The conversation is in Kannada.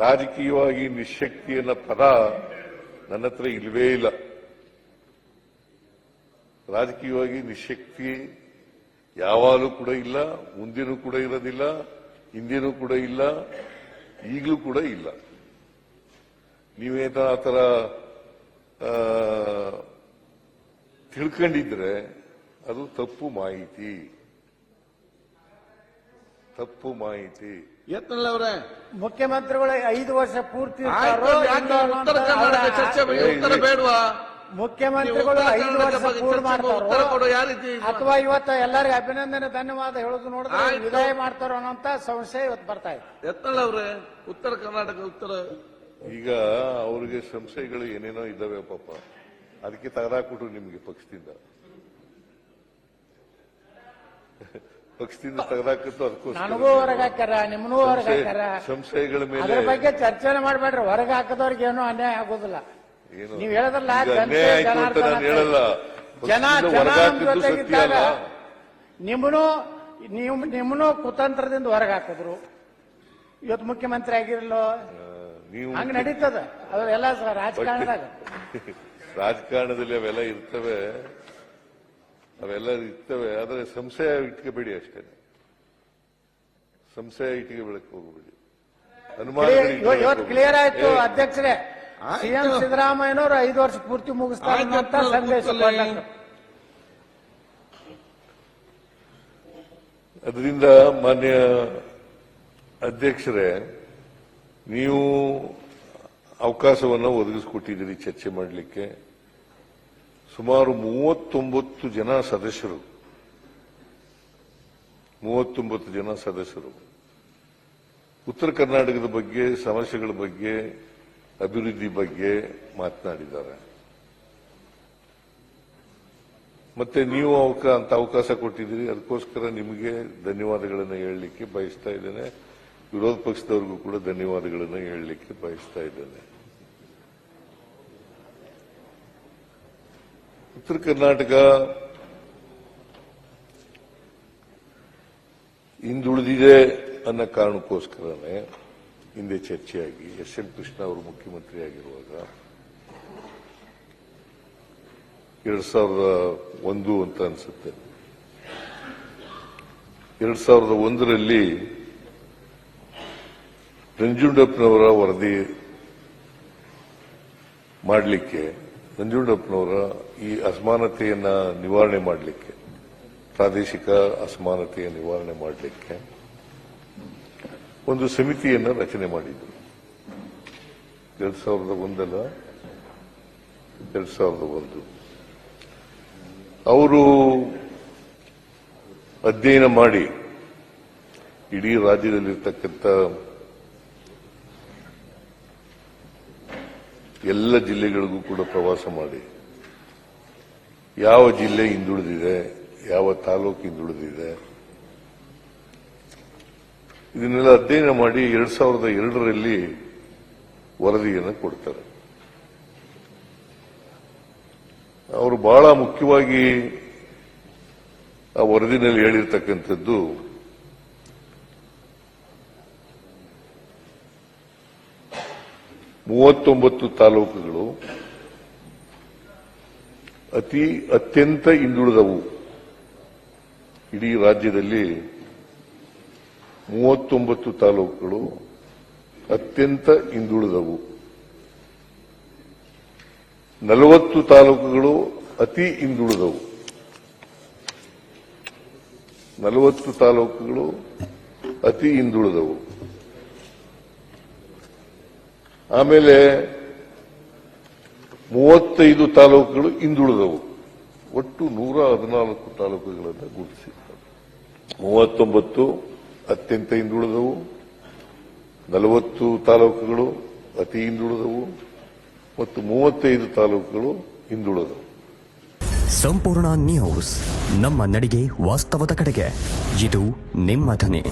ರಾಜಕೀಯವಾಗಿ ನಿಶಕ್ತಿ ಅನ್ನೋ ಪದ ನನ್ನ ಹತ್ರ ಇಲ್ವೇ ಇಲ್ಲ. ರಾಜಕೀಯವಾಗಿ ನಿಶಕ್ತಿ ಯಾವಾಗಲೂ ಕೂಡ ಇಲ್ಲ, ಮುಂದಿನೂ ಕೂಡ ಇರೋದಿಲ್ಲ, ಹಿಂದಿನೂ ಕೂಡ ಇಲ್ಲ, ಈಗಲೂ ಕೂಡ ಇಲ್ಲ. ನೀವೇನ ಆ ಥರ ತಿಳ್ಕೊಂಡಿದ್ರೆ ಅದು ತಪ್ಪು ಮಾಹಿತಿ. ತಪ್ಪು ಮಾಹಿತಿ. ಯತ್ನಲ್ ಅವರೇ ಮುಖ್ಯಮಂತ್ರಿಗಳು ಐದು ವರ್ಷ ಪೂರ್ತಿ ಆಯ್ತು ಇರ್ತಾರೋ ಯಾಕೆ ಉತ್ತರ ಅಂತ ಕರ್ನಾಟಕ ಚರ್ಚೆ ಬಗ್ಗೆ ಉತ್ತರ ಬೇಡವಾ? ಮುಖ್ಯಮಂತ್ರಿಗಳು ನೀವು ಉತ್ತರ ಐದು ಕರ್ನಾಟಕ ವರ್ಷ ಪೂರ್ತಿ ಉತ್ತರ ಮಾಡ್ತಾರೋ. ಕೊಡೋ ಯಾವ ರೀತಿ? ಅಥವಾ ಇವತ್ತು ಎಲ್ಲರಿಗೂ ಅಭಿನಂದನೆ ಧನ್ಯವಾದ ಹೇಳೋದು ನೋಡಿದ್ರೆ ಆಯ್ತು. ವಿದಾಯ ಮಾಡ್ತಾರೋ ಅನ್ನೋಂತ ಸಂಶಯ ಇವತ್ತು ಬರ್ತಾ ಇದೆ. ಯತ್ನಲ್ ಅವರೇ ಉತ್ತರ ಕರ್ನಾಟಕ ಉತ್ತರ. ಈಗ ಅವರಿಗೆ ಸಂಶಯಗಳು ಏನೇನೋ ಇದ್ದಾವೆ ಪಾಪ. ಅದಕ್ಕೆ ತೆಗೆದಾಕ್ಬಿಟ್ರು ನಿಮ್ಗೆ ಪಕ್ಷದಿಂದ. ಪಕ್ಷದಿಂದ ತೆಗೆದಾಕಿತ್ತು ನನಗೂ ಹೊರಗಾಕ್ಯಾರ ಹೊರಗಾಕ್ಯಾರ ಹೊರಗೆ ಹಾಕ್ಯಾರ. ಸಂಶಯಗಳ ಮೇಲೆ ಅದ್ರ ಬಗ್ಗೆ ಚರ್ಚೆನೆ ಮಾಡ್ಬೇಡ್ರಿ ಹೊರಗೆ ಹಾಕದವ್ರಿಗೆ ಏನೂ ಅನ್ಯಾಯ ಆಗೋದಿಲ್ಲ. ಏನು? ನೀವ್ ಹೇಳದ್ರಲ್ಲ ಅನ್ಯಾಯ ಆಯ್ತು ಅಂತ ನಾನು ಹೇಳಲ್ಲ. ಜನ ಜನ ಸತ್ಯ ಜೊತೆಗಿದ್ದಾಗ ನಿಮ್ಮನು ನೀವು ನಿಮ್ಮನು ಕುತಂತ್ರದಿಂದ ಹೊರಗೆ ಹಾಕಿದ್ರು. ಇವತ್ತು ಮುಖ್ಯಮಂತ್ರಿ ಆಗಿರಲ್ಲೋ ಆ, ನೀವು ಹಂಗ ನಡೀತದ. ಅವೆಲ್ಲ ಸ- ರಾಜಕಾರಣದಾಗ. ರಾಜಕಾರಣದಲ್ಲಿ ಅವೆಲ್ಲ ಇರ್ತವೆ. ಅವೆಲ್ಲ ಇರ್ತವೆ ಆದರೆ ಸಂಶಯ ಇಟ್ಕೋಬೇಡಿ ಅಷ್ಟೇ ಸಂಶಯ ಇಟ್ಕೋಬೇಡಕ್ಕೆ ಹೋಗಬೇಡಿ ಅನುಮಾನ ಇವತ್ತು ಕ್ಲಿಯರ್ ಆಯ್ತು ಹೋಗ್ಬೇಡಿ. ಅಧ್ಯಕ್ಷರೇ. ಸಿಎಂ ಸಿದ್ದರಾಮಯ್ಯನವರು ಐದು ವರ್ಷ ಪೂರ್ತಿ ಮುಗಿಸ್ತಾರೆ ಅಂತ ಸಂದೇಶ. ಅದರಿಂದ ಮಾನ್ಯ ಅಧ್ಯಕ್ಷರೇ ನೀವು ಅವಕಾಶವನ್ನು ಒದಗಿಸಿಕೊಟ್ಟಿದ್ದೀರಿ ಚರ್ಚೆ ಮಾಡಲಿಕ್ಕೆ ಸುಮಾರು ಮೂವತ್ತೊಂಬತ್ತು ಜನ ಸದಸ್ಯರು. ಮೂವತ್ತೊಂಬತ್ತು ಜನ ಸದಸ್ಯರು. ಉತ್ತರ ಕರ್ನಾಟಕದ ಬಗ್ಗೆ, ಸಮಸ್ಯೆಗಳ ಬಗ್ಗೆ, ಅಭಿವೃದ್ಧಿ ಬಗ್ಗೆ ಮಾತನಾಡಿದ್ದಾರೆ. ಮತ್ತೆ ನೀವು ಅಂತ ಅವಕಾಶ ಕೊಟ್ಟಿದ್ದೀರಿ. ಅದಕ್ಕೋಸ್ಕರ ನಿಮಗೆ ಧನ್ಯವಾದಗಳನ್ನು ಹೇಳಲಿಕ್ಕೆ ಬಯಸ್ತಾ ಇದ್ದೇನೆ. ವಿರೋಧ ಪಕ್ಷದವ್ರಿಗೂ ಕೂಡ ಧನ್ಯವಾದಗಳನ್ನು ಹೇಳಲಿಕ್ಕೆ ಬಯಸ್ತಾ ಇದ್ದೇನೆ. ಉತ್ತರ ಕರ್ನಾಟಕ ಹಿಂದುಳಿದಿದೆ ಅನ್ನೋ ಕಾರಣಕ್ಕೋಸ್ಕರನೇ ಹಿಂದೆ ಚರ್ಚೆಯಾಗಿ ಎಸ್ ಎನ್ ಕೃಷ್ಣ ಅವರು ಮುಖ್ಯಮಂತ್ರಿ ಆಗಿರುವಾಗ ಎರಡ್ ಸಾವಿರದ ಒಂದು ಅಂತ ಅನ್ಸುತ್ತೆ. ಎರಡ್ ಸಾವಿರದ ಒಂದರಲ್ಲಿ ನಂಜುಂಡಪ್ಪನವರ ವರದಿ ಮಾಡಲಿಕ್ಕೆ ನಂಜುಂಡಪ್ಪನವರ ಈ ಅಸಮಾನತೆಯನ್ನ ನಿವಾರಣೆ ಮಾಡಲಿಕ್ಕೆ, ಪ್ರಾದೇಶಿಕ ಅಸಮಾನತೆಯ ನಿವಾರಣೆ ಮಾಡಲಿಕ್ಕೆ ಒಂದು ಸಮಿತಿಯನ್ನ ರಚನೆ ಮಾಡಿದ್ರು. ಎರಡ್ ಸಾವಿರದ ಒಂದಲ್ಲ, ಎರಡ್ ಸಾವಿರದ ಒಂದು. ಅವರು ಅಧ್ಯಯನ ಮಾಡಿ ಇಡೀ ರಾಜ್ಯದಲ್ಲಿರ್ತಕ್ಕಂಥ ಎಲ್ಲ ಜಿಲ್ಲೆಗಳಿಗೂ ಕೂಡ ಪ್ರವಾಸ ಮಾಡಿ. ಯಾವ ಜಿಲ್ಲೆ ಹಿಂದುಳಿದಿದೆ, ಯಾವ ತಾಲೂಕು ಹಿಂದುಳಿದಿದೆ. ಇದನ್ನೆಲ್ಲ ಅಧ್ಯಯನ ಮಾಡಿ ಎರಡ್ ಸಾವಿರದ ಎರಡರಲ್ಲಿ ವರದಿಯನ್ನು ಕೊಡ್ತಾರೆ. ಅವರು ಬಹಳ ಮುಖ್ಯವಾಗಿ ಆ ವರದಿನಲ್ಲಿ ಹೇಳಿರ್ತಕ್ಕಂಥದ್ದು ಮೂವತ್ತೊಂಬತ್ತು ತಾಲೂಕುಗಳು ಅತಿ ಅತ್ಯಂತ ಹಿಂದುಳಿದವು. ಇಡೀ ರಾಜ್ಯದಲ್ಲಿ ಮೂವತ್ತೊಂಬತ್ತು ತಾಲೂಕುಗಳು ಅತ್ಯಂತ ಹಿಂದುಳಿದವು. ನಲವತ್ತು ತಾಲೂಕುಗಳು ಅತಿ ಹಿಂದುಳಿದವು. ನಲವತ್ತು ತಾಲೂಕುಗಳು ಅತಿ ಹಿಂದುಳಿದವು. ಆಮೇಲೆ ಮೂವತ್ತೈದು ತಾಲೂಕುಗಳು ಹಿಂದುಳಿದವು. ಒಟ್ಟು ನೂರ ಹದಿನಾಲ್ಕು ತಾಲೂಕುಗಳನ್ನು ಗುರುತಿಸಿದ್ದಾರೆ ಮೂವತ್ತೊಂಬತ್ತು ಅತ್ಯಂತ ಹಿಂದುಳಿದವು. ನಲವತ್ತು ತಾಲೂಕುಗಳು ಅತಿ ಹಿಂದುಳಿದವು. ಮತ್ತು ಮೂವತ್ತೈದು ತಾಲೂಕುಗಳು ಹಿಂದುಳಿದವು. ಸಂಪೂರ್ಣ ನ್ಯೂಸ್ ನಮ್ಮ ನಡಿಗೆ ವಾಸ್ತವದ ಕಡೆಗೆ. ಇದು ನಿಮ್ಮ ಧ್ವನಿ.